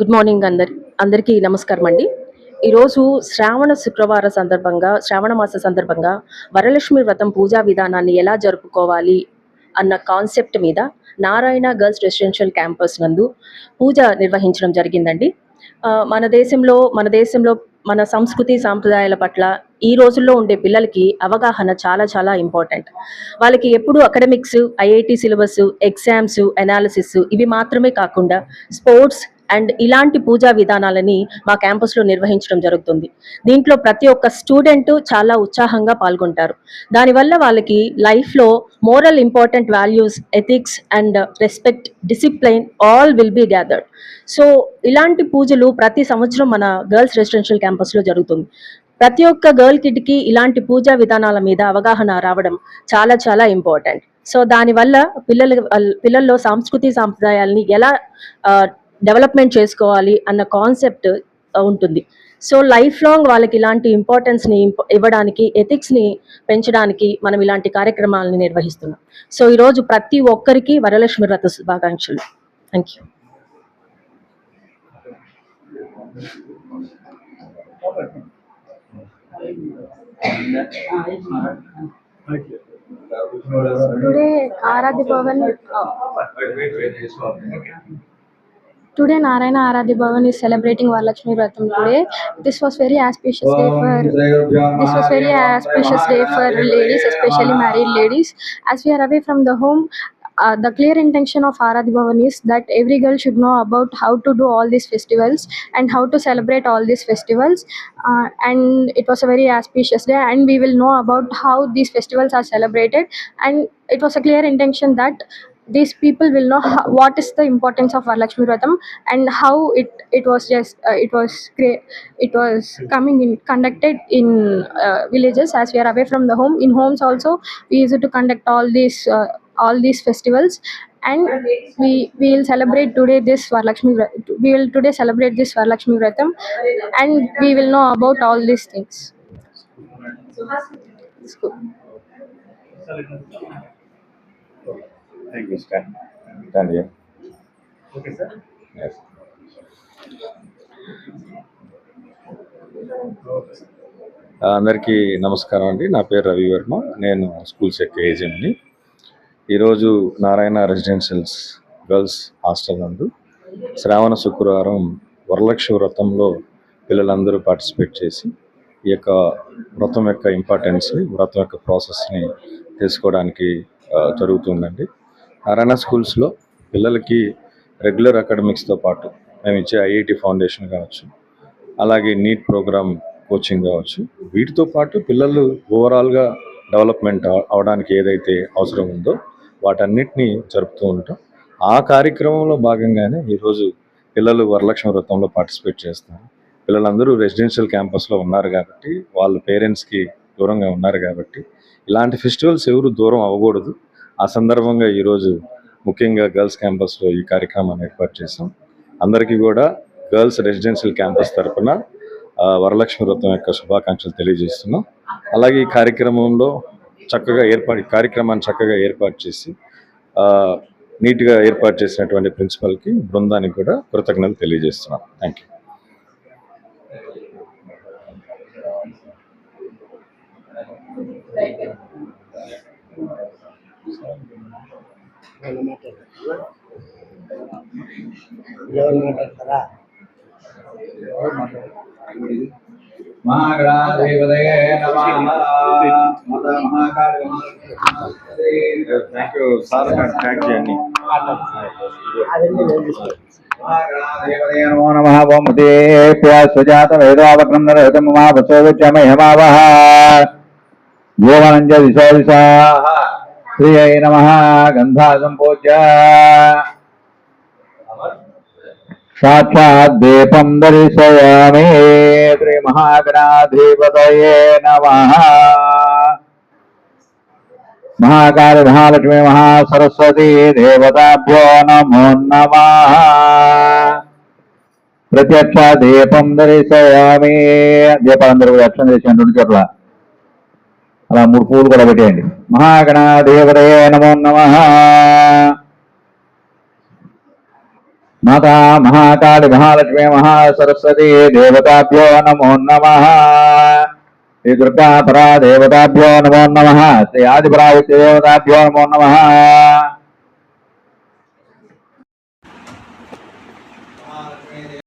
Good morning అందరి అందరికీ నమస్కారం అండి. ఈరోజు శ్రావణ శుక్రవార సందర్భంగా శ్రావణ మాస సందర్భంగా వరలక్ష్మి వ్రతం పూజా విధానాన్ని ఎలా జరుపుకోవాలి అన్న కాన్సెప్ట్ మీద నారాయణ గర్ల్స్ రెసిడెన్షియల్ క్యాంపస్ నందు పూజ నిర్వహించడం జరిగిందండి. మన దేశంలో మన దేశంలో మన సంస్కృతి సాంప్రదాయాల పట్ల ఈ రోజుల్లో ఉండే పిల్లలకి అవగాహన చాలా చాలా ఇంపార్టెంట్. వాళ్ళకి ఎప్పుడు academics IIT syllabus exams analysis ఇవి మాత్రమే కాకుండా స్పోర్ట్స్ అండ్ ఇలాంటి పూజా విధానాలని మా క్యాంపస్లో నిర్వహించడం జరుగుతుంది. దీంట్లో ప్రతి ఒక్క స్టూడెంట్ చాలా ఉత్సాహంగా పాల్గొంటారు. దానివల్ల వాళ్ళకి లైఫ్లో moral important values ethics and respect discipline all will be gathered. So ఇలాంటి పూజలు ప్రతి సంవత్సరం మన గర్ల్స్ రెసిడెన్షియల్ క్యాంపస్లో జరుగుతుంది. ప్రతి ఒక్క గర్ల్ కిడ్కి ఇలాంటి పూజా విధానాల మీద అవగాహన రావడం చాలా చాలా ఇంపార్టెంట్. సో దానివల్ల పిల్లలు పిల్లల్లో సంస్కృతి సాంప్రదాయాల్ని ఎలా డెవలప్మెంట్ చేసుకోవాలి అన్న కాన్సెప్ట్ ఉంటుంది. సో లైఫ్ లాంగ్ వాళ్ళకి ఇలాంటి ఇంపార్టెన్స్ని ఇవ్వడానికి ఎథిక్స్ని పెంచడానికి మనం ఇలాంటి కార్యక్రమాలని నిర్వహిస్తున్నాం. సో ఈరోజు ప్రతి ఒక్కరికి వరలక్ష్మి వ్రత శుభాకాంక్షలు. Thank you Today, Aradhi Bhavan, today Narayana Aradhi Bhavan is celebrating Varalakshmi Vratam today. This was very auspicious day for this was very auspicious day for ladies, especially married ladies. As we are away from the home, uh, the clear intention of Aradhi Bhavan is that every girl should know about how to do all these festivals and how to celebrate all these festivals. Uh, and it was a very auspicious day, and we will know about how these festivals are celebrated. And it was a clear intention that these people will know how, what is the importance of Varalakshmi Vratam and how it it was just uh, it was crea- it was coming in conducted in uh, villages as we are away from the home in homes also we used to conduct all these uh, all these festivals and we we will celebrate today this Varalakshmi Vra- we will today celebrate this Varalakshmi Vratam and we will know about all these things. It's good. Here. Okay, sir. Yes. అందరికీ నమస్కారం అండి నా పేరు రవి వర్మ నేను school check ఏజెంట్ని ఈరోజు Narayana residentials girls hostel నందు శ్రావణ శుక్రవారం వరలక్ష్మి వ్రతంలో పిల్లలందరూ పార్టిసిపేట్ చేసి ఈ యొక్క వ్రతం యొక్క ఇంపార్టెన్స్ని వ్రతం యొక్క ప్రాసెస్ని తెలుసుకోవడానికి ఆ, జరుగుతుందండి నారాయణ స్కూల్స్లో పిల్లలకి రెగ్యులర్ అకాడమిక్స్తో పాటు మేము ఇచ్చే ఐఐటి ఫౌండేషన్ కావచ్చు అలాగే నీట్ ప్రోగ్రామ్ కోచింగ్ కావచ్చు వీటితో పాటు పిల్లలు ఓవరాల్గా డెవలప్మెంట్ అవడానికి ఏదైతే అవసరం ఉందో వాటన్నిటినీ జరుపుతూ ఉంటాం. ఆ కార్యక్రమంలో భాగంగానే ఈరోజు పిల్లలు వరలక్ష్మి వ్రతంలో పార్టిసిపేట్ చేస్తారు. పిల్లలందరూ రెసిడెన్షియల్ క్యాంపస్లో ఉన్నారు కాబట్టి వాళ్ళ పేరెంట్స్కి దూరంగా ఉన్నారు కాబట్టి ఇలాంటి ఫెస్టివల్స్ ఎవరు దూరం అవ్వకూడదు. ఆ సందర్భంగా ఈరోజు ముఖ్యంగా గర్ల్స్ క్యాంపస్లో ఈ కార్యక్రమాన్ని ఏర్పాటు చేసాం అందరికీ కూడా గర్ల్స్ రెసిడెన్షియల్ క్యాంపస్ తరఫున వరలక్ష్మి వ్రతం యొక్క శుభాకాంక్షలు తెలియజేస్తున్నాం. అలాగే ఈ కార్యక్రమంలో చక్కగా ఏర్పాటు కార్యక్రమాన్ని చక్కగా ఏర్పాటు చేసి నీట్గా ఏర్పాటు చేసినటువంటి ప్రిన్సిపల్కి బృందానికి కూడా కృతజ్ఞతలు తెలియజేస్తున్నాం. థ్యాంక్ యూ ఎవరు మాట్లాడతారా మహాగణాధిపతయే నమః మత Mahakali thank you sir thank you అండి అదన్నీ నేను తీసుకుంటాను. మహాగణాధిపతయే నమో నమః ఓం ముదేభ్య సుజాత వేదోపక్రం నరహితం మమా వసోవిచ్చమయమావహ గోవనంజ దిశో దిశాః శ్రీయై నమః గంధా సంపూజ్య సాక్షాత్ దీపం దర్శయామి శ్రీ మహాగణాధిపతయే నమః. మహాకాళి మహాలక్ష్మి మహాసరస్వతి దేవతాభ్యో నమో నమ. ప్రత్యక్ష దీపం దర్శయామి. దీపాలందరూ కూడా అక్షం చేసేయండి రెండు చోట్ల అలా మూడు పూలు కూడా పెట్టేయండి. మహాగణాధిపతయే నమో నమ. మాతా మహాకాళి మహాలక్ష్మి మహాసరస్వతి దేవతాభ్యో నమో నమ. శ్రీ దుర్గాపరా దేవతాభ్యో నమో నమ. శ్రీ ఆదిపరా దేవతాభ్యో నమో నమ.